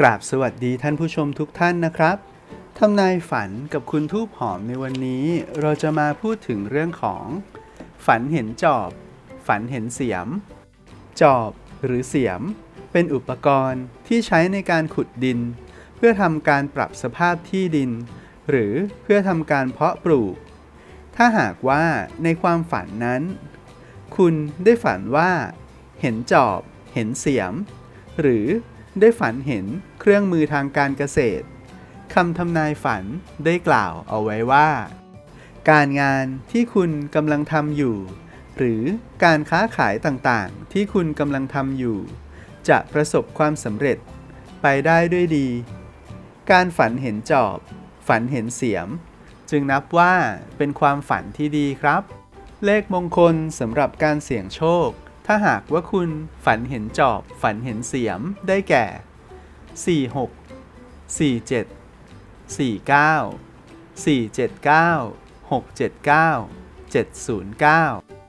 กราบสวัสดีท่านผู้ชมทุกท่านนะครับทำนายฝันกับคุณทูบหอมในวันนี้ เราจะมาพูดถึงเรื่องของ ฝันเห็นจอบ ฝันเห็นเสียม จอบหรือเสียม เป็นอุปกรณ์ที่ใช้ในการขุดดิน เพื่อทำการปรับสภาพที่ดิน หรือเพื่อทำการเพาะปลูก ถ้าหากว่าในความฝันนั้น คุณได้ฝันว่า เห็นจอบ เห็นเสียม หรือ ได้ฝันเห็นเครื่องมือทางการเกษตรคำทำนายฝันได้กล่าวเอาไว้ว่า การงานที่คุณกำลังทำอยู่ หรือการค้าขายต่างๆ ที่คุณกำลังทำอยู่ จะประสบความสำเร็จไปได้ด้วยดี การฝันเห็นจอบ ฝันเห็นเสียม จึงนับว่าเป็นความฝันที่ดีครับ เลขมงคลสำหรับการเสี่ยงโชค ถ้าหากว่าคุณฝันเห็นจอบ ฝันเห็นเสียมได้แก่ 46 47 49 479 679 709